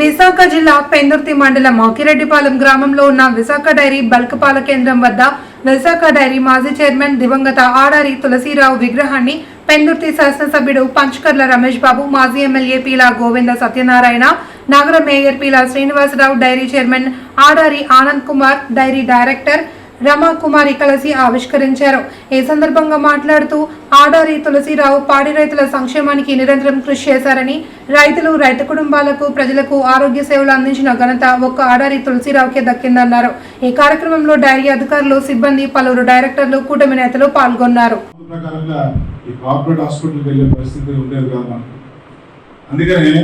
విశాఖ జిల్లా పెందుర్తి మండలం మాకిరెడ్డిపాలెం గ్రామంలో ఉన్న విశాఖ డైరీ బల్క్ పాల కేంద్రం వద్ద విశాఖ డైరీ మాజీ చైర్మన్ దివంగత ఆడారి తులసీరావు విగ్రహాన్ని పెందుర్తి శాసనసభ్యుడు పంచకర్ల రమేష్ బాబు మాజీ ఎమ్మెల్యే పీలా గోవింద సత్యనారాయణ నగర mayor Peela Srinivasarao dairy chairman Adari Anand Kumar dairy director Ramakumari కలిసి ఆవిష్కరించారు. ఈ సందర్భంగా మాట్లాడుతూ ఆడారి తులసిరావు పాడి రైతుల సంక్షేమానికి నిరంతరం కృషి చేశారని రైతులు రైతు కుటుంబాలకు ప్రజలకు ఆరోగ్య సేవలు అందించిన ఘనత ఒక్క ఆడారి తులసిరావుకే దక్కిందన్నారు. ఈ కార్యక్రమంలో డైరీ అధికారులు సిబ్బంది పలువురు డైరెక్టర్లు కూటమి నేతలు పాల్గొన్నారు. అందుకనే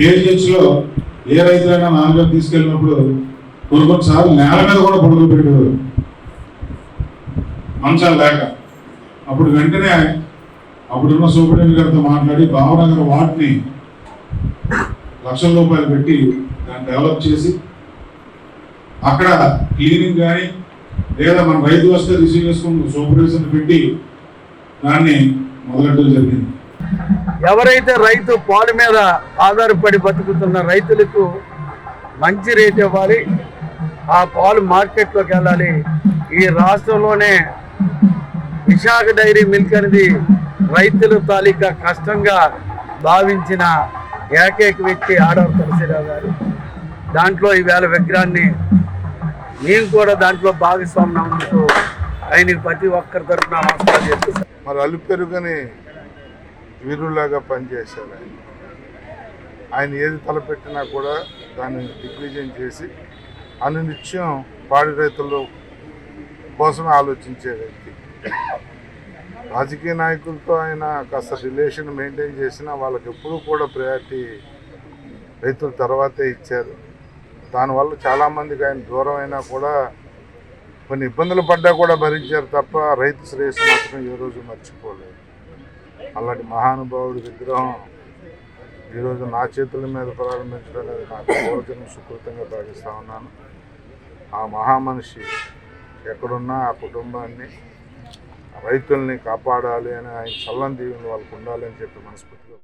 ఏ రైతులైనా నాన్నగారు తీసుకెళ్ళినప్పుడు కొన్ని కొన్నిసార్లు నేల మీద కూడా పడుకోబెట్టేవారు మంచాలు లేక అప్పుడు వెంటనే అప్పుడున్న సూపరింటెండెంట్ గారితో మాట్లాడి భావనగర్ వార్డ్ని లక్షల రూపాయలు పెట్టి దాన్ని డెవలప్ చేసి అక్కడ క్లీనింగ్ కానీ లేదా మన రైతు వస్తే రిసీవ్ చేసుకుని సూపర్విజన్ పెట్టి దాన్ని మొదలెట్టడం జరిగింది. ఎవరైతే రైతు పాలు మీద ఆధారపడి బతుకుతున్న రైతులకు మంచి రేట్ ఇవ్వాలి ఆ పాలు మార్కెట్లోకి వెళ్ళాలి ఈ రాష్ట్రంలోనే విశాఖ డైరీ మిల్క్ అనేది రైతుల తాలూకా కష్టంగా భావించిన ఏకైక వ్యక్తి ఆడవ తులసిరావు గారు. దాంట్లో ఈవేళ విగ్రహాన్ని మేము కూడా దాంట్లో భాగస్వామ్యం అందుకు ఆయనకి ప్రతి ఒక్కరి తరఫున నమస్కారం చేస్తున్నాం మరి అలుపెరుగని వీరులాగా పనిచేశారు ఆయన. ఆయన ఏది తలపెట్టినా కూడా దాన్ని దిగ్విజయం చేసి అనునిత్యం పాడి రైతుల్లో కోసమే ఆలోచించే వ్యక్తి. రాజకీయ నాయకులతో ఆయన కాస్త రిలేషన్ మెయింటైన్ చేసినా వాళ్ళకి ఎప్పుడూ కూడా ప్రయారిటీ రైతుల తర్వాతే ఇచ్చారు. దానివల్ల చాలామందికి ఆయన దూరం అయినా కూడా కొన్ని ఇబ్బందులు పడ్డా కూడా భరించారు తప్ప రైతు శ్రేయస్సు మాత్రం ఏ రోజు మర్చిపోలేదు. అలాంటి మహానుభావుడి విగ్రహం ఈరోజు నా చేతుల మీద ప్రారంభించడం అనేది నాకు పూర్వజన్మ సుకృతంగా భావిస్తూ ఉన్నాను. ఆ మహామనిషి ఎక్కడున్నా ఆ కుటుంబాన్ని రైతుల్ని కాపాడాలి అని ఆయన చల్లని దీవెన వాళ్ళకు ఉండాలి అని చెప్పి మనస్ఫూర్తిగా